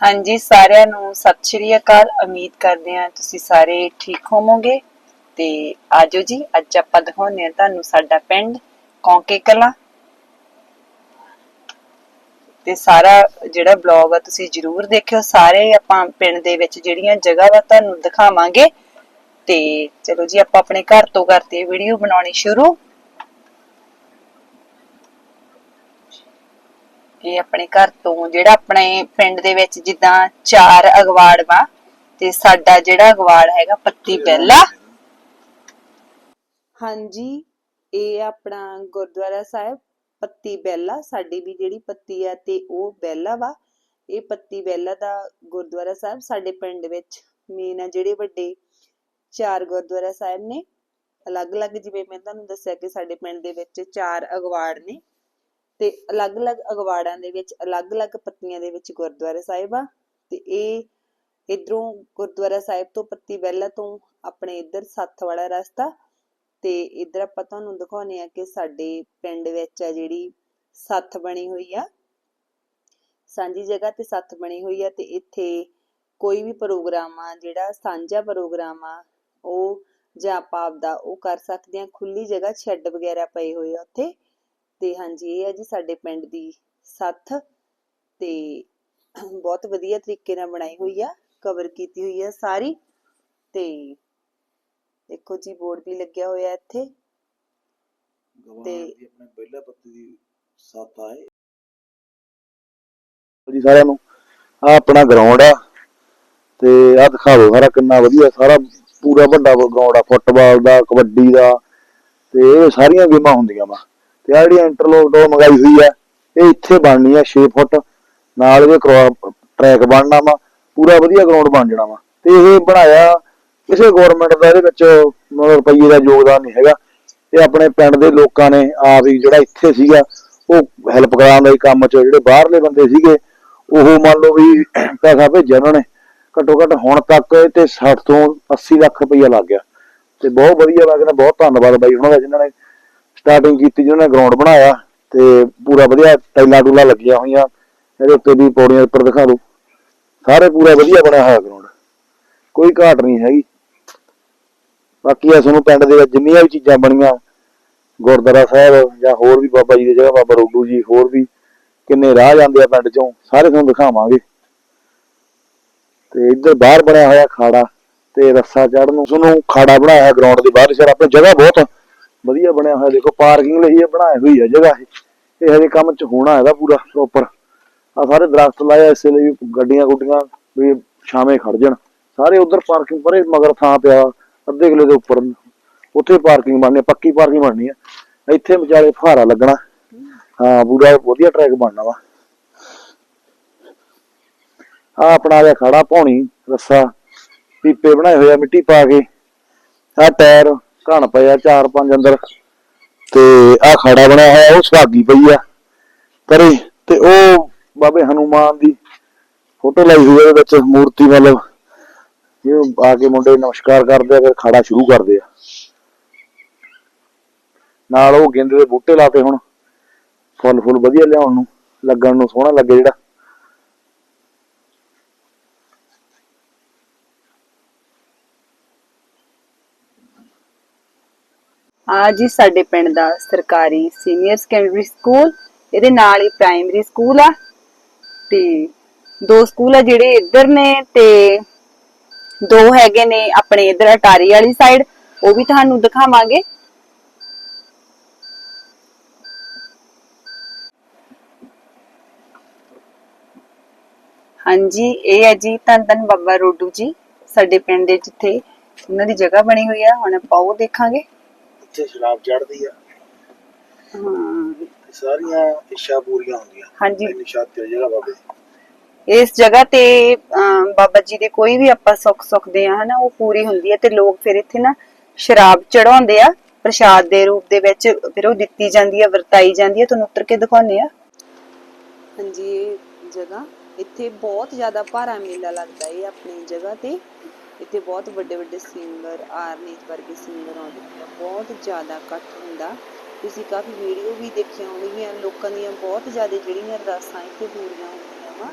ਹਾਂਜੀ, ਸਾਰਿਆਂ ਨੂੰ ਸਤਿ ਸ਼੍ਰੀ ਅਕਾਲ। ਉਮੀਦ ਕਰਦੇ ਹਾਂ ਤੁਸੀਂ ਸਾਰੇ ਠੀਕ ਹੋਵੋਗੇ। ਤੇ ਆਜੋ ਜੀ, ਅੱਜ ਆਪਾਂ ਦਿਖਾਉਂਦੇ ਹਾਂ ਤੁਹਾਨੂੰ ਸਾਡਾ ਪਿੰਡ, ਕੌਂਕੇ ਕਲਾਂ। ਤੇ ਸਾਰਾ ਜਿਹੜਾ ਬਲੌਗ ਆ, ਤੁਸੀਂ ਜਰੂਰ ਦੇਖਿਓ। ਸਾਰੇ ਆਪਾਂ ਪਿੰਡ ਦੇ ਵਿੱਚ ਜਿਹੜੀਆਂ ਜਗ੍ਹਾ ਵਾ, ਤੁਹਾਨੂੰ ਦਿਖਾਵਾਂਗੇ। ਤੇ ਚਲੋ ਜੀ, ਆਪਾਂ ਆਪਣੇ ਘਰ ਤੋਂ ਕਰਦੇ ਵੀਡੀਓ ਬਣਾਉਣੀ ਸ਼ੁਰੂ। ਇਹ ਆਪਣੇ ਘਰ ਤੋਂ ਜਿਹੜਾ ਆਪਣੇ ਪਿੰਡ ਦੇ ਵਿੱਚ ਜਿੱਦਾਂ ਚਾਰ ਅਗਵਾੜ ਵਾ ਤੇ ਸਾਡਾ ਜਿਹੜਾ ਅਗਵਾੜ ਹੈਗਾ ਪੱਤੀ ਬੈਲਾ। ਹਾਂਜੀ ਇਹ ਆਪਣਾ ਗੁਰਦੁਆਰਾ ਸਾਹਿਬ ਪੱਤੀ ਬੈਲਾ ਸਾਡੀ ਵੀ ਜਿਹੜੀ ਪੱਤੀ ਆ ਤੇ ਉਹ ਬੈਲਾ ਵਾ। ਇਹ ਪੱਤੀ ਬੈਲਾ ਦਾ ਗੁਰਦੁਆਰਾ ਸਾਹਿਬ ਸਾਡੇ ਪਿੰਡ ਵਿੱਚ ਮੇਨ ਆ ਜਿਹੜੇ ਵੱਡੇ ਚਾਰ ਗੁਰਦੁਆਰਾ ਸਾਹਿਬ ਨੇ। ਅਲੱਗ-ਅਲੱਗ ਜਿਵੇਂ ਮੈਂ ਤੁਹਾਨੂੰ ਦੱਸਿਆ ਕਿ ਸਾਡੇ ਪਿੰਡ ਦੇ ਵਿੱਚ ਚਾਰ ਅਗਵਾੜ ਨੇ। ਤੇ ਅਲੱਗ-ਅਲੱਗ ਅਗਵਾੜਾਂ ਦੇ ਵਿੱਚ, ਅਲੱਗ-ਅਲੱਗ ਪੱਤੀਆਂ ਦੇ ਵਿੱਚ ਗੁਰਦੁਆਰਾ ਸਾਹਿਬ ਆ, ਤੇ ਇਹ ਇਧਰੋਂ ਗੁਰਦੁਆਰਾ ਸਾਹਿਬ ਤੋਂ ਪੱਤੀ ਬੈਲਾ ਤੋਂ ਆਪਣੇ ਇੱਧਰ ਸੱਥ ਵਾਲਾ ਰਸਤਾ, ਤੇ ਇਧਰ ਆਪਾਂ ਤੁਹਾਨੂੰ ਦਿਖਾਉਨੇ ਆ ਕਿ ਸਾਡੇ ਪਿੰਡ ਵਿੱਚ ਆ ਜਿਹੜੀ ਸੱਥ ਬਣੀ ਹੋਈ ਆ। ਸਾਂਝੀ ਜਗ੍ਹਾ ਤੇ ਸੱਥ ਬਣੀ ਹੋਈ ਆ ਤੇ ਇੱਥੇ ਕੋਈ ਵੀ ਪ੍ਰੋਗਰਾਮ ਆ, ਜਿਹੜਾ ਸਾਂਝਾ ਪ੍ਰੋਗਰਾਮ ਆ, ਉਹ ਜਾਂ ਆਪਾਂ ਆਪਦਾ ਉਹ ਕਰ ਸਕਦੇ ਆ ਖੁੱਲੀ ਜਗ੍ਹਾ ਸ਼ੈੱਡ ਵਗੈਰਾ ਪਏ ਹੋਏ ਆ ਉੱਥੇ। ਤੇ ਹਾਂਜੀ ਇਹ ਹੈ ਜੀ ਸਾਡੇ ਪਿੰਡ ਦੀ ਸੱਥ ਤੇ ਬਹੁਤ ਵਧੀਆ ਤਰੀਕੇ ਨਾਲ ਬਣਾਈ ਹੋਈ ਆ ਕਵਰ ਕੀਤੀ ਹੋਈ ਆ ਸਾਰੀ ਤੇ ਦੇਖੋ ਜੀ ਬੋਰਡ ਵੀ ਲੱਗਿਆ ਹੋਇਆ ਇੱਥੇ। ਤੇ- ਆਪਣੇ ਪਹਿਲਾ ਪੱਤੀ ਦੀ ਸੱਤ ਆਏ ਜੀ ਸਾਰਿਆਂ ਨੂੰ ਆ ਆਪਣਾ ਗਰਾਊਂਡ ਆ ਤੇ ਆ ਦਿਖਾ ਦਿਓ ਸਾਰਾ ਕਿੰਨਾ ਵਧੀਆ ਸਾਰਾ ਪੂਰਾ ਵੱਡਾ ਗਰਾਊਂਡ ਆ ਫੁੱਟਬਾਲ ਦਾ ਕਬੱਡੀ ਦਾ ਤੇ ਇਹ ਸਾਰੀਆਂ ਗੇਮਾਂ ਹੁੰਦੀਆਂ ਵਾ। ਤੇ ਆ ਜਿਹੜੀ ਇੰਟਰਲੋਕ ਡੋ ਮੰਗਾਈ ਹੋਈ ਆ, ਇਹ ਇੱਥੇ ਬਣਨੀ ਆ 6 ਫੁੱਟ, ਨਾਲ ਇਹਦੇ ਟਰੈਕ ਬਣਨਾ ਵਾ, ਪੂਰਾ ਵਧੀਆ ਗਰਾਊਂਡ ਬਣ ਜਾਣਾ ਵਾ। ਤੇ ਇਹ ਬਣਾਇਆ ਕਿਸੇ ਗਵਰਨਮੈਂਟ ਦਾ, ਇਹਦੇ ਵਿੱਚ ਰੁਪਈਏ ਦਾ ਯੋਗਦਾਨ ਨਹੀਂ ਹੈਗਾ। ਇਹ ਆਪਣੇ ਪਿੰਡ ਦੇ ਲੋਕਾਂ ਨੇ ਆਪ ਹੀ ਜਿਹੜਾ ਇੱਥੇ ਸੀਗਾ, ਉਹ ਹੈਲਪ ਕਰਾਉਣ ਦਾ ਕੰਮ ਚ, ਜਿਹੜੇ ਬਾਹਰਲੇ ਬੰਦੇ ਸੀਗੇ, ਉਹ ਮੰਨ ਲਓ ਵੀ ਪੈਸਾ ਭੇਜਿਆ ਉਹਨਾਂ ਨੇ। ਘੱਟੋ ਘੱਟ ਹੁਣ ਤੱਕ ਤੇ 60 ਤੋਂ 80 ਲੱਖ ਰੁਪਈਆ ਲੱਗ ਗਿਆ। ਤੇ ਬਹੁਤ ਵਧੀਆ ਮੈਂ ਬਹੁਤ ਧੰਨਵਾਦ ਬਾਈ ਉਹਨਾਂ ਦਾ, ਜਿਨ੍ਹਾਂ ਨੇ ਸਟਾਰਟਿੰਗ ਕੀਤੀ ਜਿਹਨਾਂ ਨੇ ਗਰਾਊਂਡ ਬਣਾਇਆ ਤੇ ਪੂਰਾ ਵਧੀਆ ਟਾਈਲਾਂ ਟੂਲਾਂ ਲੱਗੀਆਂ ਹੋਈਆਂ। ਇਹਦੇ ਉੱਤੇ ਵੀ ਪੌੜੀਆਂ ਉੱਪਰ ਦਿਖਾ ਦਿਓ। ਸਾਰੇ ਪੂਰਾ ਵਧੀਆ ਬਣਿਆ ਹੋਇਆ ਗਰਾਊਂਡ ਕੋਈ ਘਾਟ ਨਹੀਂ ਹੈਗੀ। ਬਾਕੀ ਆ ਤੁਹਾਨੂੰ ਪਿੰਡ ਦੇ ਵਿੱਚ ਜਿੰਨੀਆਂ ਵੀ ਚੀਜ਼ਾਂ ਬਣੀਆਂ, ਗੁਰਦੁਆਰਾ ਸਾਹਿਬ ਜਾਂ ਹੋਰ ਵੀ ਬਾਬਾ ਜੀ ਦੀ ਜਗ੍ਹਾ, ਬਾਬਾ ਰੋਡੂ ਜੀ ਹੋਰ ਵੀ ਕਿੰਨੇ ਰਾਹ ਜਾਂਦੇ ਆ ਪਿੰਡ ਚੋਂ, ਸਾਰੇ ਤੁਹਾਨੂੰ ਦਿਖਾਵਾਂਗੇ। ਤੇ ਇੱਧਰ ਬਾਹਰ ਬਣਿਆ ਹੋਇਆ ਖਾੜਾ ਤੇ ਰੱਸਾ ਚੜ੍ਹਨ ਨੂੰ, ਤੁਹਾਨੂੰ ਖਾੜਾ ਬਣਾਇਆ ਹੋਇਆ ਗਰਾਊਂਡ ਦੇ ਬਾਹਰ ਸਿਰ ਆਪਣੀ ਜਗ੍ਹਾ ਬਹੁਤ ਵਧੀਆ ਬਣਿਆ ਹੋਇਆ। ਦੇਖੋ ਪਾਰਕਿੰਗ ਲਈ ਇਹ ਬਣਾਈ ਹੋਈ ਹੈ ਜਗ੍ਹਾ ਇਹ। ਇਹ ਹਜੇ ਕੰਮ ਚ ਹੋਣਾ ਇਹਦਾ ਪੂਰਾ ਪ੍ਰੋਪਰ ਆ ਸਾਰੇ ਦਰਖਤ ਲਾਏ ਇਸੇ ਲਈ ਗੱਡੀਆਂ ਗੁੱਡੀਆਂ ਵੀ ਛਾਵੇਂ ਖੜ ਜਾਣ। ਸਾਰੇ ਉਧਰ ਪਾਰਕਿੰਗ ਪਰੇ ਮਗਰ ਥਾਂ ਪਿਆ, ਅੱਧੇ ਕਿਲੇ ਦੇ ਉੱਪਰ। ਉੱਥੇ ਪਾਰਕਿੰਗ ਬਣਨੀ ਪੱਕੀ ਪਾਰਕਿੰਗ ਬਣਨੀ ਆ। ਇੱਥੇ ਵਿਚਾਲੇ ਫਹਾਰਾ ਲੱਗਣਾ। ਹਾਂ, ਪੂਰਾ ਵਧੀਆ ਟਰੈਕ ਬਣਨਾ ਵਾ। ਆ ਆਪਣਾ ਜਿਹਾ ਖੜਾ ਪਾਉਣੀ ਰੱਸਾ, ਪੀਪੇ ਬਣਾਏ ਹੋਏ ਆ, ਮਿੱਟੀ ਪਾ ਕੇ। ਆ ਟਾਇਰ ਘਣ ਪਏ ਚਾਰ ਪੰਜ ਅੰਦਰ। ਤੇ ਆ ਖੜਾ ਬਣਿਆ ਹੋਇਆ, ਉਹ ਸੁਹਾਗੀ ਪਈ ਆ ਪਰੇ ਤੇ ਉਹ ਬਾਬੇ ਹਨੂਮਾਨ ਦੀ ਫੋਟੋ ਲਾਈ ਹੋਈ ਉਹਦੇ ਵਿੱਚ ਮੂਰਤੀ ਮਤਲਬ, ਇਹ ਆ ਕੇ ਮੁੰਡੇ ਨਮਸਕਾਰ ਕਰਦੇ ਆ, ਫਿਰ ਖੜਾ ਸ਼ੁਰੂ ਕਰਦੇ ਆ। ਨਾਲ ਉਹ ਗੇਂਦੇ ਦੇ ਬੂਟੇ ਲਾਤੇ ਹੁਣ। ਫੁੱਲ ਫੁੱਲ ਵਧੀਆ ਲਿਆਉਣ ਨੂੰ, ਲੱਗਣ ਨੂੰ ਸੋਹਣਾ ਲੱਗੇ ਜਿਹੜਾ। ਆ ਜੀ ਸਾਡੇ ਪਿੰਡ ਦਾ ਸਰਕਾਰੀ ਸੀਨੀਅਰ ਸੈਕੰਡਰੀ ਸਕੂਲ, ਇਹਦੇ ਨਾਲ ਹੀ ਪ੍ਰਾਇਮਰੀ ਸਕੂਲ ਆ। ਤੇ ਦੋ ਸਕੂਲ ਆ ਜਿਹੜੇ ਇੱਧਰ ਨੇ ਤੇ ਦੋ ਹੈਗੇ ਨੇ ਆਪਣੇ ਇਧਰ ਅਟਾਰੀ ਵਾਲੀ ਸਾਈਡ ਉਹ ਵੀ ਤੁਹਾਨੂੰ ਦਿਖਾਵਾਂਗੇ। ਹਾਂਜੀ, ਇਹ ਹੈ ਜੀ ਧੰਨ ਧੰਨ ਬਾਬਾ ਰੋਡੂ ਜੀ, ਸਾਡੇ ਪਿੰਡ ਦੇ ਜਿੱਥੇ ਉਹਨਾਂ ਦੀ ਜਗ੍ਹਾ ਬਣੀ ਹੋਈ ਆ। ਹੁਣ ਆਪਾਂ ਉਹ ਦੇਖਾਂਗੇ। ਇੱਥੇ ਸ਼ਰਾਬ ਚੜਦੀ ਆ। ਹਾਂ। ਤੇ ਸਾਰੀਆਂ ਇੱਛਾ ਪੂਰੀਆਂ ਹੁੰਦੀਆਂ। ਹਾਂਜੀ। ਇੰਨੀ ਸ਼ਾਤੀ ਜਗ੍ਹਾ ਬਾਬੇ। ਇਸ ਜਗ੍ਹਾ ਤੇ ਅਮ, ਬਾਬਾ ਜੀ ਦੇ ਕੋਈ ਵੀ ਆਪਾਂ ਸੁੱਖ ਸੁੱਖਦੇ ਆ ਹਨਾ ਉਹ ਪੂਰੀ ਹੁੰਦੀ ਹੈ ਤੇ ਲੋਕ ਫਿਰ ਇੱਥੇ ਨਾ ਸ਼ਰਾਬ ਚੜਾਉਂਦੇ ਆ ਪ੍ਰਸ਼ਾਦ ਦੇ ਰੂਪ ਦੇ ਵਿੱਚ ਫਿਰ ਉਹ ਦਿੱਤੀ ਜਾਂਦੀ ਆ ਵਰਤਾਈ ਜਾਂਦੀ ਆ। ਤੁਹਾਨੂੰ ਉੱਤਰ ਕੇ ਦਿਖਾਉਨੇ ਆ। ਹਾਂਜੀ ਇਹ ਜਗ੍ਹਾ। ਇੱਥੇ ਬਹੁਤ ਜ਼ਿਆਦਾ ਭਾਰਾ ਮੇਲਾ ਲੱਗਦਾ ਹੈ ਆਪਣੀ ਜਗ੍ਹਾ ਤੇ। ਇੱਥੇ ਬਹੁਤ ਵੱਡੇ ਵੱਡੇ ਸਿੰਗਰ ਆਰਨੀਤ ਵਰਗੇ ਸਿੰਗਰ ਆਉਂਦੇ ਆ ਬਹੁਤ ਜ਼ਿਆਦਾ ਇਕੱਠ ਹੁੰਦਾ। ਤੁਸੀਂ ਕਾਫੀ ਵੀਡੀਓ ਵੀ ਦੇਖੀਆਂ ਹੋਣਗੀਆਂ। ਲੋਕਾਂ ਦੀਆਂ ਬਹੁਤ ਜ਼ਿਆਦਾ ਜਿਹੜੀਆਂ ਅਰਦਾਸਾਂ ਇੱਥੇ ਪੂਰੀਆਂ ਹੁੰਦੀਆਂ ਵਾ,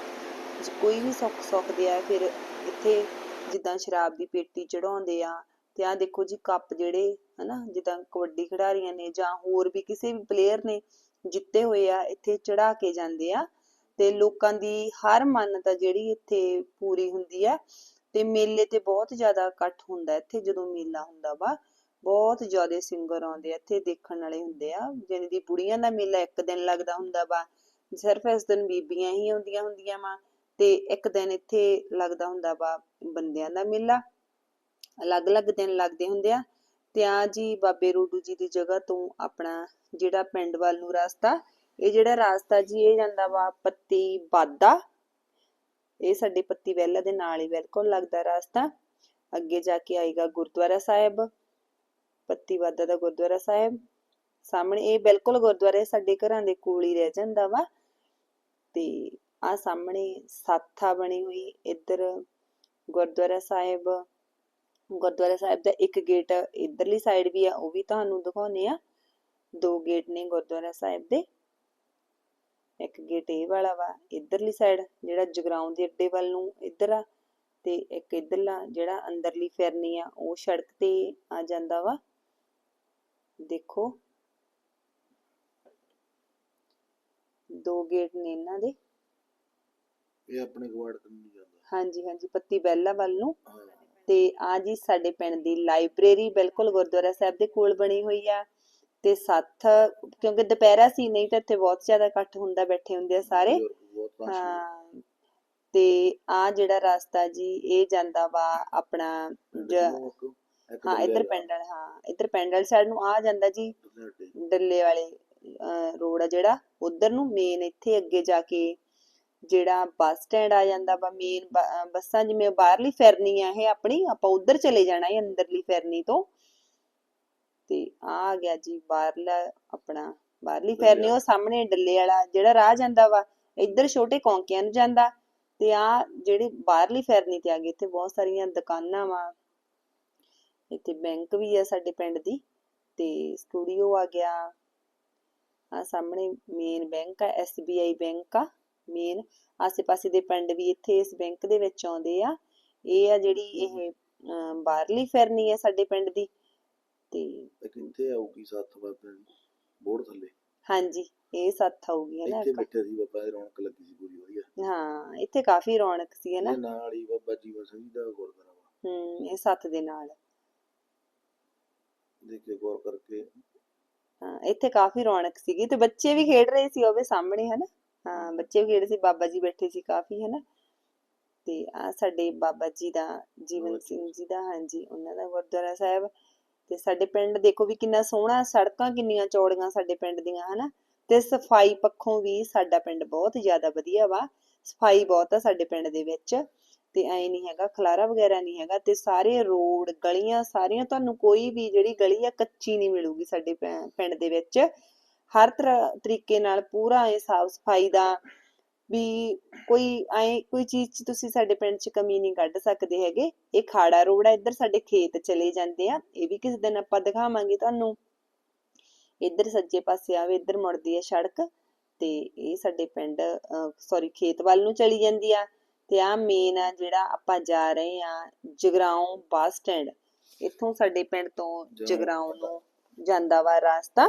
ਜ- ਕੋਈ ਵੀ ਸੁੱਖ ਸੁੱਖਦੇ ਆ, ਫਿਰ ਇੱਥੇ ਜਿੱਦਾਂ ਸ਼ਰਾਬ ਦੀ ਪੇਟੀ ਚੜਾਉਂਦੇ ਆ ਤੇ ਆ ਦੇਖੋ ਜੀ ਕੱਪ ਜਿਹੜੇ, ਹਨਾ, ਜਿੱਦਾਂ ਕਬੱਡੀ ਖਿਡਾਰੀਆਂ ਨੇ ਜਾਂ ਹੋਰ ਵੀ ਕਿਸੇ ਵੀ ਪਲੇਅਰ ਨੇ ਜਿੱਤੇ ਹੋਏ ਆ, ਇੱਥੇ ਚੜਾ ਕੇ ਜਾਂਦੇ ਆ। ਤੇ ਲੋਕਾਂ ਦੀ ਹਰ ਮੰਨਤ ਆ ਜਿਹੜੀ ਇੱਥੇ ਪੂਰੀ ਹੁੰਦੀ ਆ। ਤੇ ਮੇਲੇ ਤੇ ਬਹੁਤ ਜ਼ਿਆਦਾ ਇਕੱਠ ਹੁੰਦਾ ਇੱਥੇ ਜਦੋਂ ਮੇਲਾ ਹੁੰਦਾ ਵਾ, ਬਹੁਤ ਜ਼ਿਆਦਾ ਸਿੰਗਰ ਆਉਂਦੇ ਆ, ਇੱਥੇ ਦੇਖਣ ਵਾਲੇ ਹੁੰਦੇ ਆ। ਜਿਵੇਂ ਦੀ ਬੁੜੀਆਂ ਦਾ ਮੇਲਾ ਇੱਕ ਦਿਨ ਲੱਗਦਾ ਹੁੰਦਾ ਵਾ, ਸਿਰਫ ਇਸ ਦਿਨ ਬੀਬੀਆਂ ਹੀ ਆਉਂਦੀਆਂ ਹੁੰਦੀਆਂ ਵਾ ਤੇ ਇੱਕ ਦਿਨ ਇੱਥੇ ਲੱਗਦਾ ਹੁੰਦਾ ਵਾ ਬੰਦਿਆਂ ਦਾ ਮੇਲਾ। ਅਲੱਗ-ਅਲੱਗ ਦਿਨ ਲੱਗਦੇ ਹੁੰਦੇ ਆ ਤੇ ਆ ਜੀ ਬਾਬੇ ਰੋਡੂ ਜੀ ਦੀ ਜਗ੍ਹਾ ਤੋਂ ਆਪਣਾ ਜਿਹੜਾ ਪਿੰਡ ਵੱਲ ਨੂੰ ਰਸਤਾ, ਇਹ ਜਿਹੜਾ ਰਸਤਾ ਜੀ, ਇਹ ਜਾਂਦਾ ਵਾ ਪੱਤੀ ਬਾਦਾ। ਇਹ ਸਾਡੇ ਪੱਤੀ ਵਹਿਲਾ ਦੇ ਨਾਲ ਹੀ ਬਿਲਕੁਲ ਲੱਗਦਾ ਰਸਤਾ। ਅੱਗੇ ਜਾ ਕੇ ਆਏਗਾ ਗੁਰਦੁਆਰਾ ਸਾਹਿਬ, ਪੱਤੀ ਦਾ ਗੁਰਦੁਆਰਾ ਸਾਹਿਬ। ਸਾਹਮਣੇ ਇਹ ਬਿਲਕੁਲ ਗੁਰਦੁਆਰਾ ਸਾਡੇ ਘਰਾਂ ਦੇ ਕੋਲ ਹੀ ਰਹਿ ਜਾਂਦਾ ਵਾ। ਤੇ ਆ ਸਾਹਮਣੇ ਸਾਥਾ ਬਣੀ ਹੋਈ ਇੱਧਰ ਗੁਰਦੁਆਰਾ ਸਾਹਿਬ। ਗੁਰਦੁਆਰਾ ਸਾਹਿਬ ਦਾ ਇੱਕ ਗੇਟ ਇਧਰਲੀ ਸਾਈਡ ਵੀ ਆ, ਉਹ ਵੀ ਤੁਹਾਨੂੰ ਦਿਖਾਉਨੇ ਆ। ਦੋ ਗੇਟ ਨੇ ਗੁਰਦੁਆਰਾ ਸਾਹਿਬ ਦੇ। ਇੱਕ ਗੇਟ ਇਹ ਵਾਲਾ ਵਾ ਇਧਰਲੀ ਸਾਈਡ ਜਿਹੜਾ ਜਗਰਾਉਂ ਦੇ ਅੱਡੇ ਵੱਲ ਨੂੰ ਇੱਧਰ ਆ ਤੇ ਇੱਕ ਇਧਰਲਾ ਜਿਹੜਾ ਅੰਦਰਲੀ ਫਿਰਨੀ ਆ ਉਹ ਸੜਕ ਤੇ ਆ ਜਾਂਦਾ ਵਾ। ਦੇਖੋ। ਦੋ ਗੇਟ ਨੇ ਇਹਨਾਂ ਦੇ। ਇਹ ਆਪਣੇ ਗਵਾੜ ਤੋਂ ਨਹੀਂ ਜਾਂਦਾ। ਹਾਂਜੀ ਹਾਂਜੀ ਪੱਤੀ ਬੈਲਾ ਵੱਲ ਨੂੰ। ਤੇ ਆ ਜੀ ਸਾਡੇ ਪਿੰਡ ਦੀ ਲਾਇਬ੍ਰੇਰੀ ਬਿਲਕੁਲ ਗੁਰਦੁਆਰਾ ਸਾਹਿਬ ਦੇ ਕੋਲ ਬਣੀ ਹੋਈ ਆ। ਤੇ ਸੱਥ ਕਿਉਂਕਿ ਦੁਪਹਿਰਾ ਸੀ ਨਹੀਂ ਤਾਂ ਇੱਥੇ ਬਹੁਤ ਜ਼ਿਆਦਾ ਇਕੱਠ ਹੁੰਦਾ ਬੈਠੇ ਹੁੰਦੇ ਆ ਸਾਰੇ। ਹਾਂ ਤੇ ਆ ਜਿਹੜਾ ਰਸਤਾ ਜੀ ਇਹ ਜਾਂਦਾ ਵਾ ਆਪਣਾ ਹਾਂ ਇੱਧਰ ਪੈਂਡਲ ਹਾਂ ਇੱਧਰ ਪੈਂਡਲ ਸਾਈਡ ਨੂੰ ਆ ਜਾਂਦਾ ਜੀ ਡੱਲੇ ਵਾਲੇ ਰੋਡ ਆ ਜਿਹੜਾ ਉਧਰ ਨੂੰ ਮੇਨ ਇੱਥੇ ਅੱਗੇ ਜਾ ਕੇ ਜਿਹੜਾ ਬੱਸ ਸਟੈਂਡ ਆ ਜਾਂਦਾ ਵਾ ਮੇਨ ਬੱਸਾਂ ਜਿਵੇਂ ਬਾਹਰਲੀ ਫਿਰਨੀ ਆ ਇਹ ਆਪਣੀ ਆਪਾਂ ਉਧਰ ਚਲੇ ਜਾਣਾ ਹੈ ਅੰਦਰਲੀ ਫਿਰਨੀ ਤੋਂ। ਤੇ ਆ ਗਿਆ ਜੀ ਬਾਹਰਲਾ ਆਪਣਾ ਬਾਹਰਲੀ ਫਿਰਨੀ ਉਹ ਸਾਹਮਣੇ ਡੱਲੇ ਵਾਲਾ ਜਿਹੜਾ ਰਾਹ ਜਾਂਦਾ ਵਾ ਇੱਧਰ ਛੋਟੇ ਕੌਂਕਿਆਂ ਨੂੰ ਜਾਂਦਾ ਤੇ ਆ ਜਿਹੜੀ ਬਾਹਰਲੀ ਫਿਰਨੀ ਤੇ ਆ ਗਈ ਇੱਥੇ ਬਹੁਤ ਸਾਰੀਆਂ ਦੁਕਾਨਾਂ ਵਾ ਇੱਥੇ ਬੈਂਕ ਵੀ ਆ ਸਾਡੇ ਪਿੰਡ ਦੀ ਤੇ ਸਟੂਡੀਓ ਆ ਗਿਆ। ਆ ਸਾਹਮਣੇ ਮੇਨ ਬੈਂਕ ਆ SBI ਬੈਂਕ ਆ ਮੇਨ ਆਸੇ-ਪਾਸੇ ਦੇ ਪਿੰਡ ਵੀ ਇੱਥੇ ਇਸ ਬੈਂਕ ਦੇ ਵਿੱਚ ਆਉਂਦੇ ਆ। ਇਹ ਆ ਜਿਹੜੀ ਇਹ ਬਾਹਰਲੀ ਫਿਰਨੀ ਆ ਸਾਡੇ ਪਿੰਡ ਦੀ ਤੇ ਕਿੱਥੇ ਆਊਗੀ ਸੱਤ ਬਾਬੇ ਬੋਰਡ ਥੱਲੇ। ਹਾਂਜੀ ਇਹ ਸੱਤ ਆਊਗੀ ਹੈ ਨਾ ਇੱਥੇ। ਬੈਠੇ ਸੀ ਬਾਬਾ ਦੀ ਰੌਣਕ ਲੱਗੀ ਸੀ ਪੂਰੀ ਵਧੀਆ। ਹਾਂ ਇੱਥੇ ਕਾਫੀ ਰੌਣਕ ਸੀ ਹੈ ਨਾ। ਇਹ ਨਾਲ ਹੀ ਬਾਬਾ ਜੀਵਨ ਸਿੰਘ ਦਾ ਗੁਰਦੁਆਰਾ ਹੂੰ ਇਹ ਸੱਤ ਦੇ ਨਾਲ। ਦੇਖੇ ਗੌਰ ਕਰਕੇ। ਹਾਂ ਇੱਥੇ ਕਾਫੀ ਰੌਣਕ ਸੀਗੀ ਤੇ ਬੱਚੇ ਵੀ ਖੇਡ ਰਹੇ ਸੀ ਉਹਦੇ ਸਾਹਮਣੇ ਹਨਾ ਹਾਂ ਬੱਚੇ ਵੀ ਖੇਡ ਸੀ ਬਾਬਾ ਜੀ ਬੈਠੇ ਸੀ ਕਾਫੀ ਹਨਾ ਤੇ ਆ ਸਾਡੇ ਬਾਬਾ ਜੀ ਦਾ ਜੀਵਨ। ਸਿੰਘ ਜੀ ਦਾ ਹਾਂਜੀ ਉਹਨਾਂ ਦਾ ਗੁਰਦੁਆਰਾ ਸਾਹਿਬ। ਤੇ ਸਾਡੇ ਪਿੰਡ ਦੇਖੋ ਵੀ ਕਿੰਨਾ ਸੋਹਣਾ, ਸੜਕਾਂ ਕਿੰਨੀਆਂ ਚੌੜੀਆਂ ਸਾਡੇ ਪਿੰਡ ਦੀਆਂ, ਹਨਾ? ਤੇ ਸਫ਼ਾਈ ਪੱਖੋਂ ਵੀ ਸਾਡਾ ਪਿੰਡ ਬਹੁਤ ਜ਼ਿਆਦਾ ਵਧੀਆ ਵਾ। ਸਫ਼ਾਈ ਬਹੁਤ ਆ ਸਾਡੇ ਪਿੰਡ ਦੇ ਵਿੱਚ। ਤੇ ਐ ਨਹੀਂ ਹੈਗਾ, ਖਲਾਰਾ ਵਗੈਰਾ ਨਹੀਂ ਹੈਗਾ ਤੇ ਸਾਰੇ ਰੋਡ, ਗਲੀਆਂ ਸਾਰੀਆਂ ਤੁਹਾਨੂੰ ਕੋਈ ਵੀ ਜਿਹੜੀ ਗਲੀ ਆ ਕੱਚੀ ਨਹੀਂ ਮਿਲੂਗੀ ਸਾਡੇ ਪਿੰਡ ਦੇ ਵਿੱਚ। ਹਰ ਤਰ੍ਹਾਂ ਤਰੀਕੇ ਨਾਲ ਪੂਰਾ ਇਹ ਸਾਫ਼ ਸਫ਼ਾਈ ਦਾ ਵੀ ਕੋਈ ਐ ਕੋਈ ਚੀਜ਼ 'ਚ ਤੁਸੀਂ ਸਾਡੇ ਪਿੰਡ 'ਚ ਕਮੀ ਨਹੀਂ ਕੱਢ ਸਕਦੇ ਹੈਗੇ। ਇਹ ਖਾੜਾ ਰੋਡ ਆ ਇੱਧਰ ਸਾਡੇ ਖੇਤ ਚਲੇ ਜਾਂਦੇ ਆ। ਇਹ ਵੀ ਕਿਸੇ ਦਿਨ ਆਪਾਂ ਦਿਖਾਵਾਂਗੇ ਤੁਹਾਨੂੰ। ਇੱਧਰ ਸੱਜੇ ਪਾਸੇ ਆਵੇ ਇੱਧਰ ਮੁੜਦੀ ਹੈ ਸੜਕ ਤੇ ਇਹ ਸਾਡੇ ਪਿੰਡ ਸੌਰੀ ਖੇਤ ਵੱਲ ਨੂੰ ਚਲੀ ਜਾਂਦੀ ਆ। ਤੇ ਆ ਮੇਨ ਆ ਜਿਹੜਾ ਆਪਾਂ ਜਾ ਰਹੇ ਆ ਜਗਰਾਉਂ ਬੱਸ ਸਟੈਂਡ। ਇੱਥੋਂ ਸਾਡੇ ਪਿੰਡ ਤੋਂ ਜਗਰਾਉਂ ਨੂੰ ਜਾਂਦਾ ਵਾ ਰਾਸਤਾ।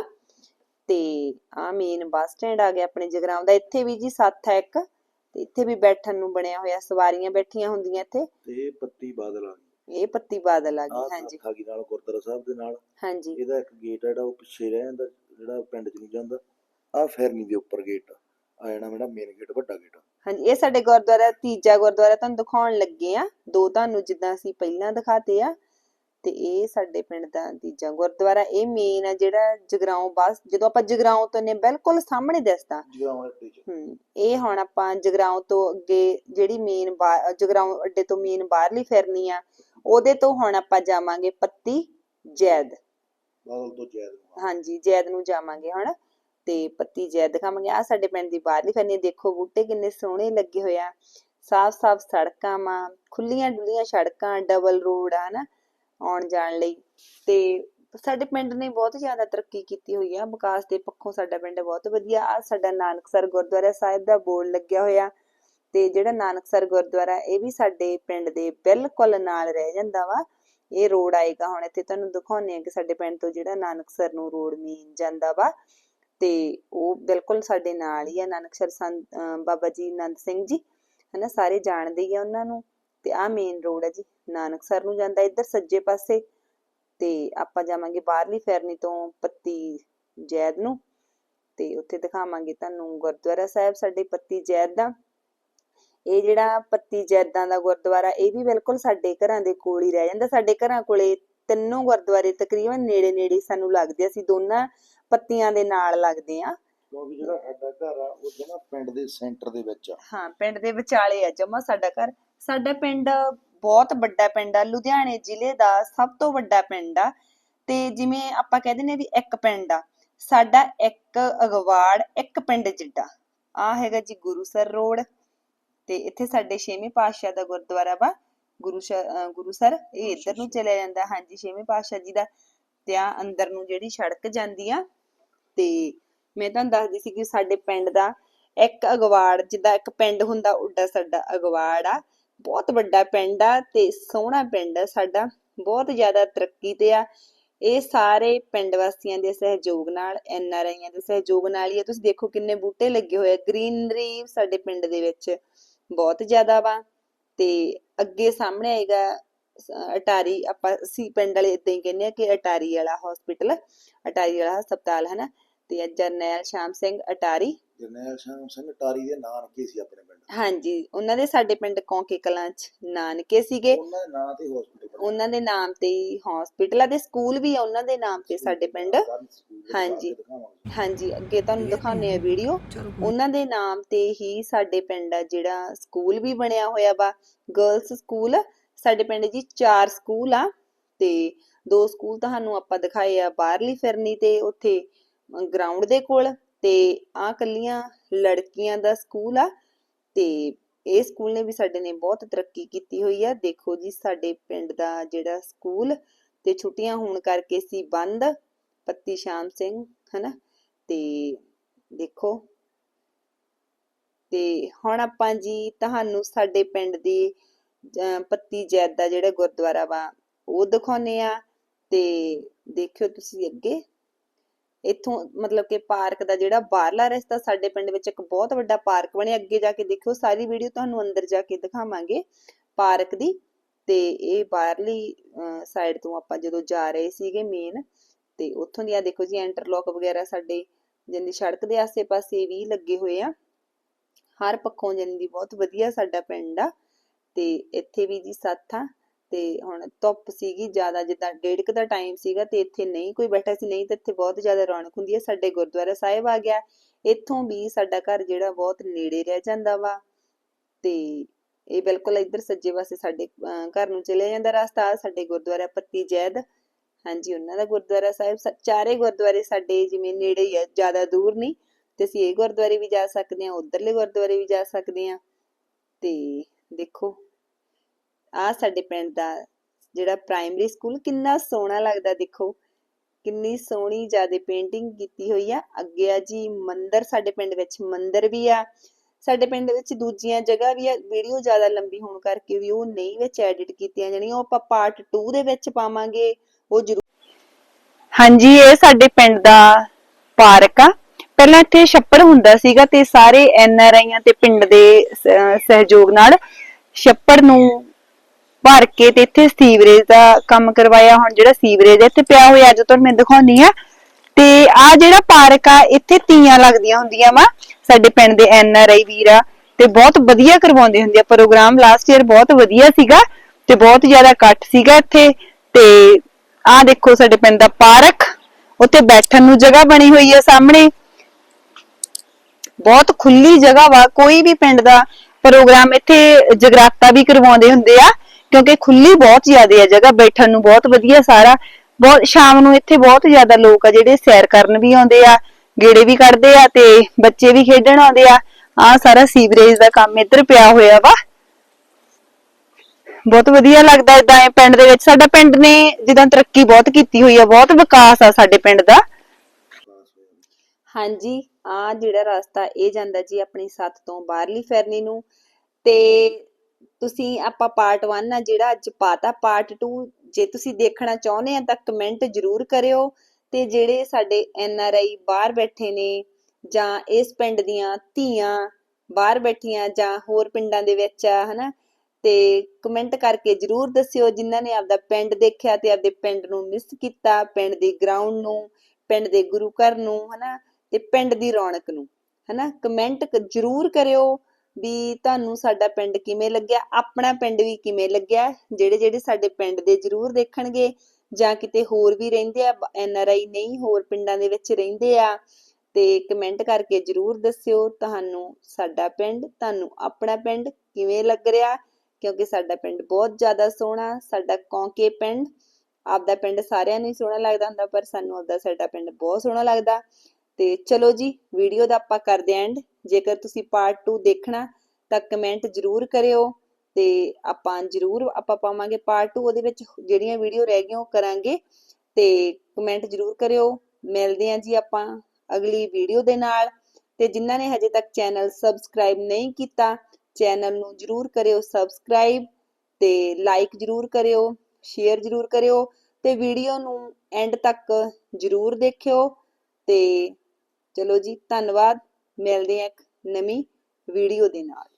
ਤੇ ਆ ਮੇਨ ਬੱਸ ਸਟੈਂਡ ਆ ਗਿਆ ਆਪਣੇ ਜਗਰਾਉਂ ਦਾ। ਇੱਥੇ ਵੀ ਜੀ ਸੱਥ ਹੈ ਇੱਕ ਤੇ ਇੱਥੇ ਵੀ ਬੈਠਣ ਨੂੰ ਬਣਿਆ ਹੋਇਆ ਸਵਾਰੀਆਂ ਬੈਠੀਆਂ ਹੁੰਦੀਆਂ ਇੱਥੇ। ਤੇ ਇਹ ਪੱਤੀ ਬਾਦਲ ਆ ਗਈ। ਇਹ ਪੱਤੀ ਬਾਦਲ ਆ ਗਈ ਹਾਂਜੀ। ਕੀ ਨਾਲ ਗੁਰਦੁਆਰਾ ਸਾਹਿਬ ਦੇ ਨਾਲ। ਹਾਂਜੀ। ਇਹਦਾ ਇੱਕ ਗੇਟ ਆ ਜਿਹੜਾ ਉਹ ਪਿੱਛੇ ਰਹਿ ਜਾਂਦਾ ਜਿਹੜਾ ਪਿੰਡ ਚ ਨੂੰ ਜਾਂਦਾ। ਆ ਫਿਰਨੀ ਦੇ ਉੱਪਰ ਗੇਟ ਆ। ਜਾਣਾ ਮੇਰਾ ਮੇਨ ਗੇਟ ਵੱਡਾ ਗੇਟ ਹਾਂਜੀ ਇਹ ਸਾਡੇ ਗੁਰਦੁਆਰਾ ਤੀਜਾ ਗੁਰਦੁਆਰਾ ਤੁਹਾਨੂੰ ਦਿਖਾਉਣ ਲੱਗੇ ਆ। ਦੋ ਤੁਹਾਨੂੰ ਜਿੱਦਾਂ ਅਸੀਂ ਪਹਿਲਾਂ ਦਿਖਾਤੇ ਆ। ਤੇ ਇਹ ਸਾਡੇ ਪਿੰਡ ਦਾ ਤੀਜਾ ਗੁਰਦੁਆਰਾ ਇਹ ਮੇਨ ਆ ਜਿਹੜਾ ਜਗਰਾਉਂ ਬੱਸ ਜਦੋਂ ਆਪਾਂ ਜਗਰਾਉਂ ਤੋਂ ਨੇ ਬਿਲਕੁਲ ਸਾਹਮਣੇ ਦਿਸਦਾ। ਜਗਰਾਉਂ ਅੱਡੇ ਚ। ਹੂੰ ਇਹ ਹੁਣ ਆਪਾਂ ਜਗਰਾਉਂ ਤੋਂ ਅੱਗੇ ਜਿਹੜੀ ਮੇਨ ਜਗਰਾਉਂ ਅੱਡੇ ਤੋਂ ਮੇਨ ਬਾਹਰਲੀ ਫਿਰਨੀ ਆ ਉਹਦੇ ਤੋਂ ਹੁਣ ਆਪਾਂ ਜਾਵਾਂਗੇ ਪੱਤੀ ਜੈਦ। ਬਾਦਲ ਤੋਂ ਜੈਦ। ਹਾਂਜੀ ਜੈਦ ਨੂੰ ਜਾਵਾਂਗੇ ਹੁਣ ਤੇ ਪੱਤੀ ਜੈਦ ਦਿਖਾਵਾਂਗੇ। ਆ ਸਾਡੇ ਪਿੰਡ ਦੀ ਬਾਹਰਲੀ ਫੈਨੀ ਦੇਖੋ ਬੂਟੇ ਕਿੰਨੇ ਸੋਹਣੇ ਲੱਗੇ ਹੋਏ ਆ। ਸਾਫ਼ ਸਾਫ਼ ਸੜਕਾਂ ਮਾ ਖੁੱਲੀਆਂ ਡੁੱਲੀਆਂ ਸੜਕਾਂ ਡਬਲ ਰੋਡ ਆ ਨਾ ਆਉਣ ਜਾਣ ਲਈ। ਤੇ ਸਾਡੇ ਪਿੰਡ ਨੇ ਬਹੁਤ ਜ਼ਿਆਦਾ ਤਰੱਕੀ ਕੀਤੀ ਹੋਈ ਆ। ਵਿਕਾਸ ਦੇ ਪੱਖੋਂ ਸਾਡਾ ਪਿੰਡ ਬਹੁਤ ਵਧੀਆ। ਆ ਸਾਡਾ ਨਾਨਕਸਰ ਗੁਰਦੁਆਰਾ ਸਾਹਿਬ ਦਾ ਬੋਰਡ ਲੱਗਿਆ ਹੋਇਆ। ਤੇ ਜਿਹੜਾ ਨਾਨਕਸਰ ਗੁਰਦੁਆਰਾ, ਇਹ ਵੀ ਸਾਡੇ ਪਿੰਡ ਦੇ ਬਿਲਕੁਲ ਨਾਲ ਰਹਿ ਜਾਂਦਾ ਵਾ। ਇਹ ਰੋਡ ਆਏਗਾ ਹੁਣ। ਇੱਥੇ ਤੁਹਾਨੂੰ ਦਿਖਾਉਂਦੇ ਆ ਕਿ ਸਾਡੇ ਪਿੰਡ ਤੋਂ ਜਿਹੜਾ ਨਾਨਕਸਰ ਨੂੰ ਰੋਡ ਮੇਨ ਜਾਂਦਾ ਵਾ। ਤੇ ਉਹ ਬਿਲਕੁਲ ਸਾਡੇ ਨਾਲ ਹੀ ਆ। ਨਾਨਕਸਰ ਬਾਬਾ ਜੀ ਨੰਦ ਸਿੰਘ ਜੀ, ਹਨਾ, ਸਾਰੇ ਜਾਣਦੇ ਹੀ ਆ ਉਹਨਾਂ ਨੂੰ। ਤੇ ਆਹ ਮੇਨ ਰੋਡ ਹੈ ਜੀ ਨਾਨਕਸਰ ਨੂੰ ਜਾਂਦਾ ਇੱਧਰ ਸੱਜੇ ਪਾਸੇ ਤੇ ਆਪਾਂ ਜਾਵਾਂਗੇ ਬਾਹਰਲੀ ਫੈਰਨੀ ਤੋਂ ਪੱਤੀ ਜੈਦ ਨੂੰ ਤੇ ਉੱਥੇ ਦਿਖਾਵਾਂਗੇ ਤੁਹਾਨੂੰ ਗੁਰਦੁਆਰਾ ਸਾਹਿਬ ਸਾਡੇ ਪੱਤੀ ਜੈਦ ਦਾ। ਇਹ ਜਿਹੜਾ ਪੱਤੀ ਜੈਦਾਂ ਦਾ ਗੁਰਦੁਆਰਾ ਇਹ ਵੀ ਬਿਲਕੁਲ ਸਾਡੇ ਘਰਾਂ ਦੇ ਕੋਲ ਹੀ ਰਹਿ ਜਾਂਦਾ। ਸਾਡੇ ਘਰਾਂ ਕੋਲੇ ਤਿੰਨੋਂ ਗੁਰਦੁਆਰੇ ਤਕਰੀਬਨ ਨੇੜੇ ਨੇੜੇ ਸਾਨੂੰ ਲੱਗਦੇ ਅਸੀਂ ਦੋਨਾਂ ਪੱਤੀਆਂ ਦੇ ਨਾਲ ਲੱਗਦੇ ਆ। ਕਿਉਂਕਿ ਜਿਹੜਾ ਸਾਡਾ ਘਰ ਆ ਉਹ ਜਨਾ ਪਿੰਡ ਦੇ ਸੈਂਟਰ ਦੇ ਵਿੱਚ ਆ। ਹਾਂ ਪਿੰਡ ਦੇ ਵਿਚਾਲੇ ਆ ਜਮਾ ਸਾਡਾ ਘਰ। ਸਾਡਾ ਪਿੰਡ ਬਹੁਤ ਵੱਡਾ ਪਿੰਡ ਆ, ਲੁਧਿਆਣੇ ਜ਼ਿਲ੍ਹੇ ਦਾ ਸਭ ਤੋਂ ਵੱਡਾ ਪਿੰਡ ਆ ਤੇ ਜਿਵੇਂ ਆਪਾਂ ਕਹਿੰਦੇ ਨੇ ਵੀ ਇੱਕ ਪਿੰਡ ਆ, ਸਾਡਾ ਇੱਕ ਅਗਵਾੜ, ਇੱਕ ਪਿੰਡ ਜਿੱਡਾ। ਆ ਹੈਗਾ ਜੀ ਗੁਰੂਸਰ ਰੋਡ ਤੇ ਇੱਥੇ ਸਾਡੇ ਛੇਵੇਂ ਪਾਤਸ਼ਾਹ ਦਾ ਗੁਰਦੁਆਰਾ ਵਾ, ਗੁਰੂ ਸ਼- ਅਹ ਗੁਰੂਸਰ ਇਹ ਇੱਧਰ ਨੂੰ ਚਲਿਆ ਜਾਂਦਾ, ਹਾਂਜੀ ਛੇਵੇਂ ਪਾਤਸ਼ਾਹ ਜੀ ਦਾ ਤੇ ਆ ਅੰਦਰ ਨੂੰ ਜਿਹੜੀ ਸੜਕ ਜਾਂਦੀ ਆ ਤੇ ਮੈਂ ਤੁਹਾਨੂੰ ਦੱਸਦੀ ਸੀ ਕਿ ਸਾਡੇ ਪਿੰਡ ਦਾ ਇੱਕ ਅਗਵਾੜ, ਜਿੱਦਾਂ ਇੱਕ ਪਿੰਡ ਹੁੰਦਾ ਉੱਡਾ ਸਾਡਾ ਅਗਵਾੜ ਆ ਬਹੁਤ ਵੱਡਾ ਪਿੰਡ ਆ ਤੇ ਸੋਹਣਾ ਪਿੰਡ ਆ ਸਾਡਾ, ਬਹੁਤ ਜ਼ਿਆਦਾ ਤਰੱਕੀ ਤੇ ਆ। ਇਹ ਸਾਰੇ ਪਿੰਡ ਵਾਸੀਆਂ ਦੇ ਸਹਿਯੋਗ ਨਾਲ, ਐਨ ਆਰ ਆਈਆਂ ਦੇ ਸਹਿਯੋਗ ਨਾਲ ਹੀ ਆ। ਤੁਸੀਂ ਦੇਖੋ ਕਿੰਨੇ ਬੂਟੇ ਲੱਗੇ ਹੋਏ ਆ, ਗ੍ਰੀਨਰੀ ਸਾਡੇ ਪਿੰਡ ਦੇ ਵਿੱਚ ਬਹੁਤ ਜ਼ਿਆਦਾ ਵਾ ਤੇ ਅੱਗੇ ਸਾਹਮਣੇ ਆਏਗਾ, ਅਟਾਰੀ, ਆਪਾਂ ਅਸੀਂ ਪਿੰਡ ਵਾਲੇ ਇਦਾਂ ਹੀ ਕਹਿੰਦੇ ਆ ਕਿ ਅਟਾਰੀ ਵਾਲਾ ਹਸਪੀਟਲ ਅਟਾਰੀ ਵਾਲਾ ਹਸਪਤਾਲ ਹੈ ਨਾ ਤੇ ਜਰਨੈਲ ਸ਼ਾਮ ਸਿੰਘ ਅਟਾਰੀ। ਜਰਨੈਲ ਸ਼ਾਮ ਸਿੰਘ ਟਾਰੀ ਦੇ ਨਾਨਕੇ ਸੀ ਆਪਣੇ ਹਾਂਜੀ ਉਹਨਾਂ ਦੇ ਸਾਡੇ ਪਿੰਡ ਕੌਂਕੇ ਕਲਾਂ ਚ ਨਾਨਕੇ ਸੀਗੇ। ਉਹਨਾਂ ਦੇ ਨਾਂ ਤੇ ਹਸਪੀਟਲ ਉਹਨਾਂ ਦੇ ਨਾਮ ਤੇ ਹੀ ਹਸਪੀਟਲ ਆ ਤੇ ਸਕੂਲ ਵੀ ਆ ਉਹਨਾਂ ਦੇ ਨਾਮ ਤੇ ਸਾਡੇ ਪਿੰਡ। ਹਾਂਜੀ। ਹਾਂਜੀ ਅੱਗੇ ਤੁਹਾਨੂੰ ਦਿਖਾਉਂਦੇ ਆ ਵੀਡੀਓ ਉਹਨਾਂ ਦੇ ਨਾਮ ਤੇ ਹੀ ਸਾਡੇ ਪਿੰਡ ਆ ਜਿਹੜਾ ਸਕੂਲ ਵੀ ਬਣਿਆ ਹੋਇਆ ਵਾ ਗਰਲਸ ਸਕੂਲ ਸਾਡੇ ਪਿੰਡ ਜੀ ਚਾਰ ਸਕੂਲ ਆ ਤੇ ਦੋ ਸਕੂਲ ਤੁਹਾਨੂੰ ਆਪਾਂ ਦਿਖਾਏ ਆ ਬਾਹਰਲੀ ਫਿਰਨੀ ਤੇ ਉੱਥੇ ਗਰਾਊਂਡ ਦੇ ਕੋਲ ਤੇ ਆ ਕੱਲੀਆਂ ਲੜਕੀਆਂ ਦਾ ਸਕੂਲ ਆ। ਤੇ ਇਹ ਸਕੂਲ ਨੇ ਵੀ ਸਾਡੇ ਨੇ ਬਹੁਤ ਤਰੱਕੀ ਕੀਤੀ ਹੋਈ ਆ। ਦੇਖੋ ਜੀ ਸਾਡੇ ਪਿੰਡ ਦਾ ਜਿਹੜਾ ਸਕੂਲ ਤੇ ਛੁੱਟੀਆਂ ਹੋਣ ਕਰਕੇ ਸੀ ਬੰਦ ਪੱਤੀ ਸ਼ਾਮ ਸਿੰਘ ਹਨਾ? ਤੇ ਦੇਖੋ। ਤੇ ਹੁਣ ਆਪਾਂ ਜੀ ਤੁਹਾਨੂੰ ਸਾਡੇ ਪਿੰਡ ਦੀ ਅਹ, ਪੱਤੀ ਜੈਦ ਦਾ ਜਿਹੜਾ ਗੁਰਦੁਆਰਾ ਵਾ ਉਹ ਦਿਖਾਉਨੇ ਆ। ਤੇ ਦੇਖਿਓ ਤੁਸੀਂ ਅੱਗੇ। ਇੱਥੋਂ ਮਤਲਬ ਕਿ ਪਾਰਕ ਦਾ ਜਿਹੜਾ ਬਾਹਰਲਾ ਰਸਤਾ ਸਾਡੇ ਪਿੰਡ ਵਿੱਚ ਇੱਕ ਬਹੁਤ ਵੱਡਾ ਪਾਰਕ ਬਣਿਆ, ਅੱਗੇ ਜਾ ਕੇ ਦੇਖਿਓ, ਸਾਰੀ ਵੀਡੀਓ ਤੁਹਾਨੂੰ ਅੰਦਰ ਜਾ ਕੇ ਦਿਖਾਵਾਂਗੇ ਪਾਰਕ ਦੀ। ਤੇ ਇਹ ਬਾਹਰਲੀ ਸਾਈਡ ਤੋਂ ਆਪਾਂ ਜਦੋਂ ਜਾ ਰਹੇ ਸੀਗੇ ਮੇਨ ਤੇ ਉੱਥੋਂ ਦੀ ਆ ਦੇਖੋ ਜੀ ਇੰਟਰਲੌਕ ਵਗੈਰਾ ਸਾਡੇ, ਜਿੰਨੀ ਸੜਕ ਦੇ ਆਸੇ-ਪਾਸੇ ਵੀ ਲੱਗੇ ਹੋਏ ਆ। ਹਰ ਪੱਖੋਂ ਜਿੰਨੀ ਬਹੁਤ ਵਧੀਆ ਸਾਡਾ ਪਿੰਡ ਆ। ਤੇ ਇੱਥੇ ਵੀ ਜੀ ਸੱਥ ਆ। ਤੇ ਹੁਣ ਧੁੱਪ ਸੀਗੀ ਜ਼ਿਆਦਾ, ਜਿੱਦਾਂ ਡੇਢ ਕੁ ਦਾ ਟਾਈਮ ਸੀਗਾ ਤੇ ਇੱਥੇ ਨਹੀਂ ਕੋਈ ਬੈਠਾ ਸੀ, ਨਹੀਂ ਤੇ ਇੱਥੇ ਬਹੁਤ ਜ਼ਿਆਦਾ ਰੌਣਕ ਹੁੰਦੀ ਹੈ ਸਾਡੇ ਗੁਰਦੁਆਰਾ ਸਾਹਿਬ ਆ ਗਿਆ। ਇੱਥੋਂ ਵੀ ਸਾਡਾ ਘਰ ਜਿਹੜਾ ਬਹੁਤ ਨੇੜੇ ਰਹਿ ਜਾਂਦਾ ਵਾ ਤੇ ਇਹ ਬਿਲਕੁਲ ਇੱਧਰ ਸੱਜੇ ਪਾਸੇ ਸਾਡੇ ਘਰ ਨੂੰ ਚਲੇ ਜਾਂਦਾ ਰਸਤਾ, ਸਾਡੇ ਗੁਰਦੁਆਰਾ ਪੱਤੀ ਜੈਦ। ਹਾਂਜੀ, ਉਹਨਾਂ ਦਾ ਗੁਰਦੁਆਰਾ ਸਾਹਿਬ ਚਾਰੇ ਗੁਰਦੁਆਰੇ ਸਾਡੇ ਜਿਵੇਂ ਨੇੜੇ ਹੀ ਆ, ਜ਼ਿਆਦਾ ਦੂਰ ਨਹੀਂ। ਤੇ ਅਸੀਂ ਇਹ ਗੁਰਦੁਆਰੇ ਵੀ ਜਾ ਸਕਦੇ ਆ ਉਧਰਲੇ ਗੁਰਦੁਆਰੇ ਵੀ ਜਾ ਸਕਦੇ ਆ ਤੇ ਦੇਖੋ ਆ ਸਾਡੇ ਪਿੰਡ ਦਾ ਜਿਹੜਾ ਪ੍ਰਾਇਮਰੀ ਸਕੂਲ ਕਿੰਨਾ ਸੋਹਣਾ ਲੱਗਦਾ ਦੇਖੋ, ਕਿੰਨੀ ਸੋਹਣੀ ਜਿਆਦੇ ਪੇਂਟਿੰਗ ਕੀਤੀ ਹੋਈ ਆ। ਅੱਗੇ ਆ ਜੀ ਮੰਦਿਰ ਸਾਡੇ ਪਿੰਡ ਵਿੱਚ, ਮੰਦਿਰ ਵੀ ਆ। ਸਾਡੇ ਪਿੰਡ ਵਿੱਚ ਦੂਜੀਆਂ ਜਗ੍ਹਾ ਵੀ ਆ ਵੀਡੀਓ ਜ਼ਿਆਦਾ ਲੰਬੀ ਹੋਣ ਕਰਕੇ ਵੀ ਉਹ ਨਹੀਂ ਵਿੱਚ ਐਡਿਟ ਕੀਤੀਆਂ ਜਾਣੀਆਂ, ਉਹ ਆਪਾਂ ਪਾਰਟ 2 ਦੇ ਵਿੱਚ ਪਾਵਾਂਗੇ, ਉਹ ਜ਼ਰੂਰ ਹਾਂਜੀ, ਇਹ ਸਾਡੇ ਪਿੰਡ ਦਾ ਪਾਰਕ ਆ। ਪਹਿਲਾਂ ਇੱਥੇ ਛੱਪੜ ਹੁੰਦਾ ਸੀਗਾ ਤੇ ਸਾਰੇ ਐਨ ਆਰ ਆਈਆਂ ਤੇ ਪਿੰਡ ਦੇ ਸਹਿਯੋਗ ਨਾਲ ਛੱਪੜ ਨੂੰ ਭਰ ਕੇ ਤੇ ਇੱਥੇ ਸੀਵਰੇਜ ਦਾ ਕੰਮ ਕਰਵਾਇਆ, ਹੁਣ ਜਿਹੜਾ ਸੀਵਰੇਜ ਇੱਥੇ ਪਿਆ ਹੋਇਆ, ਅੱਜ ਤੁਹਾਨੂੰ ਮੈਂ ਦਿਖਾਉਣੀ ਆ ਤੇ ਆ ਜਿਹੜਾ ਪਾਰਕ ਆ, ਇੱਥੇ ਤੀਆਂ ਲੱਗਦੀਆਂ ਹੁੰਦੀਆਂ ਵਾ, ਸਾਡੇ ਪਿੰਡ ਦੇ ਐਨ ਆਰ ਆਈ ਵੀਰ ਆ, ਤੇ ਬਹੁਤ ਵਧੀਆ ਕਰਵਾਉਂਦੇ ਹੁੰਦੇ ਆ ਪ੍ਰੋਗਰਾਮ। ਲਾਸਟ ਈਅਰ ਬਹੁਤ ਵਧੀਆ ਸੀਗਾ ਤੇ ਬਹੁਤ ਜ਼ਿਆਦਾ ਇਕੱਠ ਸੀਗਾ ਇੱਥੇ। ਤੇ ਆ ਦੇਖੋ ਸਾਡੇ ਪਿੰਡ ਦਾ ਪਾਰਕ, ਉੱਥੇ ਬੈਠਣ ਨੂੰ ਜਗ੍ਹਾ ਬਣੀ ਹੋਈ ਹੈ ਸਾਹਮਣੇ। ਬਹੁਤ ਖੁੱਲੀ ਜਗ੍ਹਾ ਵਾ, ਕੋਈ ਵੀ ਪਿੰਡ ਦਾ ਪ੍ਰੋਗਰਾਮ ਇੱਥੇ ਜਗਰਾਤਾ ਵੀ ਕਰਵਾਉਂਦੇ ਹੁੰਦੇ ਆ, ਕਿਉਂਕਿ ਖੁੱਲੀ ਬਹੁਤ ਜ਼ਿਆਦਾ ਹੈ ਜਗ੍ਹਾ, ਬੈਠਣ ਨੂੰ ਬਹੁਤ ਵਧੀਆ ਸਾਰਾ, ਬਹੁਤ ਸ਼ਾਮ ਨੂੰ ਇੱਥੇ ਬਹੁਤ ਜ਼ਿਆਦਾ ਲੋਕ ਆ ਜਿਹੜੇ ਸੈਰ ਕਰਨ ਵੀ ਆਉਂਦੇ ਆ, ਗੇੜੇ ਵੀ ਕੱਢਦੇ ਆ ਤੇ ਬੱਚੇ ਵੀ ਖੇਡਣ ਆਉਂਦੇ ਆ। ਆ ਸਾਰਾ ਸੀਵਰੇਜ ਦਾ ਕੰਮ ਇੱਧਰ ਪਿਆ ਹੋਇਆ ਵਾ। ਬਹੁਤ ਵਧੀਆ ਲੱਗਦਾ ਇਦਾਂ ਇਹ ਪਿੰਡ ਦੇ ਵਿੱਚ। ਸਾਡਾ ਪਿੰਡ ਨੇ ਜਿੱਦਾਂ ਤਰੱਕੀ ਬਹੁਤ ਕੀਤੀ ਹੋਈ ਆ, ਬਹੁਤ ਵਿਕਾਸ ਆ ਸਾਡੇ ਪਿੰਡ ਦਾ। ਹਾਂਜੀ। ਆ ਜਿਹੜਾ ਰਸਤਾ, ਇਹ ਜਾਂਦਾ ਜੀ ਆਪਣੀ ਸੱਤ ਤੋਂ ਬਾਹਰਲੀ ਫੈਰਨੀ ਨੂੰ। ਤੇ ਤੁਸੀਂ ਆਪਾਂ ਪਾਰਟ 1 ਆ ਜਿਹੜਾ ਅੱਜ ਪਾਤਾ ਪਾਰਟ 2 ਜੇ ਤੁਸੀਂ ਦੇਖਣਾ ਚਾਹੁੰਦੇ ਆ ਤਾਂ ਕਮੈਂਟ ਜ਼ਰੂਰ ਕਰਿਓ। ਤੇ ਜਿਹੜੇ ਸਾਡੇ ਐਨ ਆਰ ਆਈ ਬਾਹਰ ਬੈਠੇ ਨੇ ਜਾਂ ਇਸ ਪਿੰਡ ਦੀਆਂ ਧੀਆਂ ਬਾਹਰ ਬੈਠੀਆਂ ਜਾਂ ਹੋਰ ਪਿੰਡਾਂ ਦੇ ਵਿੱਚ ਆ, ਹਨਾ, ਤੇ ਕਮੈਂਟ ਕਰਕੇ ਜਰੂਰ ਦੱਸਿਓ ਜਿਨ੍ਹਾਂ ਨੇ ਆਪਦਾ ਪਿੰਡ ਦੇਖਿਆ ਤੇ ਆਪਦੇ ਪਿੰਡ ਨੂੰ ਮਿਸ ਕੀਤਾ, ਪਿੰਡ ਦੇ ਗਰਾਊਂਡ ਨੂੰ, ਪਿੰਡ ਦੇ ਗੁਰੂ ਘਰ ਨੂੰ, ਹਨਾ। ਤੇ ਪਿੰਡ ਦੀ ਰੌਣਕ ਨੂੰ, ਹਨਾ? ਕਮੈਂਟ ਜਰੂਰ ਕਰਿਓ ਵੀ ਤੁਹਾਨੂੰ ਸਾਡਾ ਪਿੰਡ ਕਿਵੇਂ ਲੱਗਿਆ, ਆਪਣਾ ਪਿੰਡ ਵੀ ਕਿਵੇਂ ਲੱਗਿਆ, ਜਿਹੜੇ ਜਿਹੜੇ ਸਾਡੇ ਪਿੰਡ ਦੇ ਜਰੂਰ ਦੇਖਣਗੇ, ਜਾਂ ਕਿਤੇ ਹੋਰ ਵੀ ਰਹਿੰਦੇ ਆ ਐਨ ਆਰ ਆਈ ਨਹੀਂ, ਹੋਰ ਪਿੰਡਾਂ ਦੇ ਵਿੱਚ ਰਹਿੰਦੇ ਆ, ਤੇ ਕਮੈਂਟ ਕਰਕੇ ਜਰੂਰ ਦੱਸਿਓ ਤੁਹਾਨੂੰ ਸਾਡਾ ਪਿੰਡ, ਤੁਹਾਨੂੰ ਆਪਣਾ ਪਿੰਡ ਕਿਵੇਂ ਲੱਗ ਰਿਹਾ, ਕਿਉਂਕਿ ਸਾਡਾ ਪਿੰਡ ਬਹੁਤ ਜ਼ਿਆਦਾ ਸੋਹਣਾ, ਸਾਡਾ ਕੌਂਕੇ ਪਿੰਡ, ਆਪਦਾ ਪਿੰਡ ਸਾਰਿਆਂ ਨੂੰ ਸੋਹਣਾ ਲੱਗਦਾ ਹੁੰਦਾ, ਪਰ ਸਾਨੂੰ ਆਪਦਾ ਸਾਡਾ ਪਿੰਡ ਬਹੁਤ ਸੋਹਣਾ ਲੱਗਦਾ। ਤੇ ਚਲੋ ਜੀ ਵੀਡੀਓ ਦਾ ਆਪਾਂ ਕਰਦੇ ਐਂਡ ਜੇਕਰ ਤੁਸੀਂ ਪਾਰਟ 2 ਦੇਖਣਾ, ਤਾਂ ਕਮੈਂਟ ਜਰੂਰ ਕਰਿਓ ਤੇ ਆਪਾਂ ਜਰੂਰ ਆਪਾਂ ਪਾਵਾਂਗੇ ਪਾਰਟ 2 ਉਹਦੇ ਵਿੱਚ ਜਿਹੜੀਆਂ ਵੀਡੀਓ ਰਹਿ ਗਈਆਂ, ਉਹ ਕਰਾਂਗੇ। ਤੇ ਕਮੈਂਟ ਜਰੂਰ ਕਰਿਓ। ਮਿਲਦੇ ਆਂ ਜੀ ਆਪਾਂ ਅਗਲੀ ਵੀਡੀਓ ਦੇ ਨਾਲ। ਤੇ ਜਿਨ੍ਹਾਂ ਨੇ ਹਜੇ ਤੱਕ ਚੈਨਲ ਸਬਸਕ੍ਰਾਈਬ ਨਹੀਂ ਕੀਤਾ ਚੈਨਲ ਨੂੰ ਜਰੂਰ ਕਰਿਓ ਸਬਸਕ੍ਰਾਈਬ ਤੇ ਲਾਈਕ ਜਰੂਰ ਕਰਿਓ ਸ਼ੇਅਰ ਜਰੂਰ ਕਰਿਓ ਤੇ ਵੀਡੀਓ ਨੂੰ ਐਂਡ ਤੱਕ ਜਰੂਰ ਦੇਖਿਓ ਤੇ ਚਲੋ ਜੀ ਧੰਨਵਾਦ। ਮਿਲਦੇ ਹਾਂ ਇੱਕ ਨਵੀਂ ਵੀਡੀਓ ਦੇ ਨਾਲ।